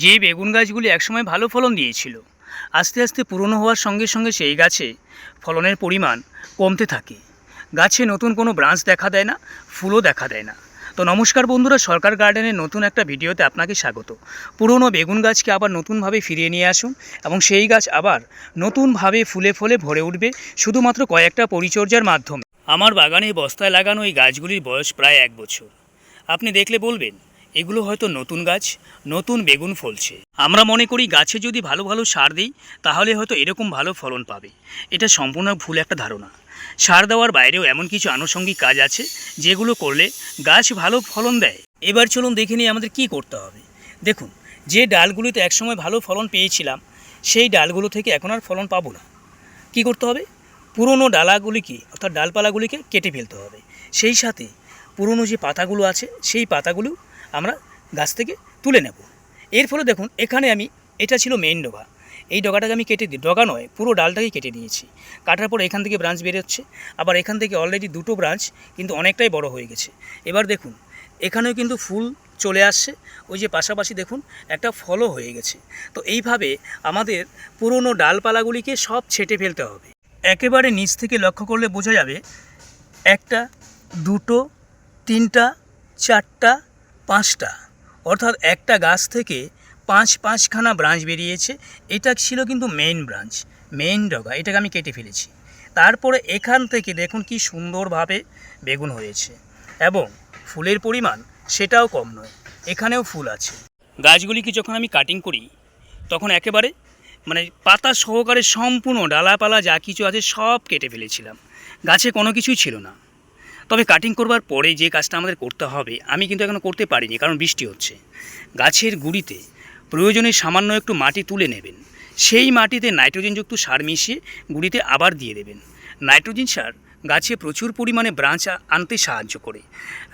যে বেগুন গাছগুলি একসময় ভালো ফলন দিয়েছিল, আস্তে আস্তে পুরনো হওয়ার সঙ্গে সঙ্গে সেই গাছে ফলনের পরিমাণ কমতে থাকে। গাছে নতুন কোনো ব্রাঞ্চ দেখা দেয় না, ফুলও দেখা দেয় না। তো নমস্কার বন্ধুরা, সরকার গার্ডেনের নতুন একটা ভিডিওতে আপনাকে স্বাগত। পুরনো বেগুন গাছকে আবার নতুনভাবে ফিরিয়ে নিয়ে আসুন এবং সেই গাছ আবার নতুনভাবে ফুলে ফলে ভরে উঠবে শুধুমাত্র কয়েকটা পরিচর্যার মাধ্যমে। আমার বাগানে বস্তায় লাগানো এই গাছগুলির বয়স প্রায় এক বছর। আপনি দেখলে বলবেন এগুলো হয়তো নতুন গাছ, নতুন বেগুন ফলছে। আমরা মনে করি গাছে যদি ভালো ভালো সার দিই, তাহলে হয়তো এরকম ভালো ফলন পাবে। এটা সম্পূর্ণ ভুল একটা ধারণা। সার দেওয়ার বাইরেও এমন কিছু আনুষঙ্গিক কাজ আছে, যেগুলো করলে গাছ ভালো ফলন দেয়। এবার চলুন দেখে নিই আমাদের কি করতে হবে। দেখুন, যে ডালগুলিতে একসময় ভালো ফলন পেয়েছিলাম, সেই ডালগুলো থেকে এখন আর ফলন পাবো না। কী করতে হবে? পুরনো ডালাগুলিকে, অর্থাৎ ডালপালাগুলিকে কেটে ফেলতে হবে। সেই সাথে পুরনো যে পাতাগুলো আছে, সেই পাতাগুলো আমরা গাছ থেকে তুলে নেব। এর ফলে দেখুন, এখানে আমি, এটা ছিল মেইন ডগা। এই ডগাটাকে আমি কেটে দিই। ডগা নয়, পুরো ডালটাকে কেটে নিয়েছি। কাটার পর এখান থেকে ব্রাঞ্চ বেরোচ্ছে। আবার এখান থেকে অলরেডি দুটো ব্রাঞ্চ কিন্তু অনেকটাই বড় হয়ে গেছে। এবার দেখুন, এখানেও কিন্তু ফুল চলে আসছে। ওই যে পাশাপাশি দেখুন, একটা ফলও হয়ে গেছে। তো এইভাবে আমাদের পুরনো ডালপালাগুলিকে সব ছেটে ফেলতে হবে। একেবারে নিচ থেকে লক্ষ্য করলে বোঝা যাবে, একটা, দুটো তিনটা, চারটা, পাঁচটা। অর্থাৎ একটা গাছ থেকে পাঁচ পাঁচখানা ব্রাঞ্চ বেরিয়েছে। এটা ছিল কিন্তু মেইন ব্রাঞ্চ মেইন ডগা। এটাকে আমি কেটে ফেলেছি। তারপরে এখান থেকে দেখুন কি সুন্দরভাবে বেগুন হয়েছে। এবং ফুলের পরিমাণ সেটাও কম নয়, এখানেও ফুল আছে। গাছগুলিকে যখন আমি কাটিং করি, তখন একেবারে মানে পাতা সহকারে সম্পূর্ণ ডালাপালা যা কিছু আছে সব কেটে ফেলেছিলাম। গাছে কোনো কিছুই ছিল না। তবে কাটিং করবার পরে যে কাজটা আমাদের করতে হবে, আমি কিন্তু এখনও করতে পারিনি, কারণ বৃষ্টি হচ্ছে। গাছের গুঁড়িতে প্রয়োজনে সামান্য একটু মাটি তুলে নেবেন। সেই মাটিতে নাইট্রোজেনযুক্ত সার মিশিয়ে গুঁড়িতে আবার দিয়ে দেবেন। নাইট্রোজেন সার গাছে প্রচুর পরিমাণে ব্রাঞ্চ আনতে সাহায্য করে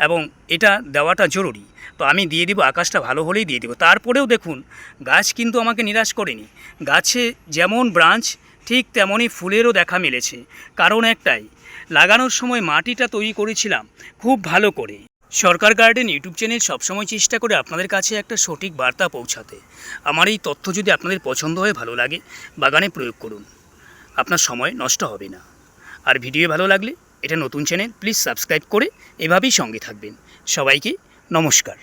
এবং এটা দেওয়াটা জরুরি। তো আমি দিয়ে দিব, আকাশটা ভালো হলেই দিয়ে দেবো। তারপরেও দেখুন, গাছ কিন্তু আমাকে নিরাশ করেনি। গাছে যেমন ব্রাঞ্চ ঠিক তেমনই ফুলেরও দেখা মিলেছে। কারণ একটাই লাগানোর সময় মাটিটা তৈরি করেছিলাম। খুব ভালো করে। সরকার গার্ডেন ইউটিউব চ্যানেল সবসময় চেষ্টা করে আপনাদের কাছে একটা সঠিক বার্তা পৌঁছাতে। আমার এই তথ্য যদি আপনাদের পছন্দ হয়, ভালো লাগে, বাগানে প্রয়োগ করুন। আপনার সময় নষ্ট হবে না। আর ভিডিও ভালো লাগলে এটা নতুন চ্যানেল, প্লিজ সাবস্ক্রাইব করে এভাবেই সঙ্গে থাকবেন। সবাইকে নমস্কার।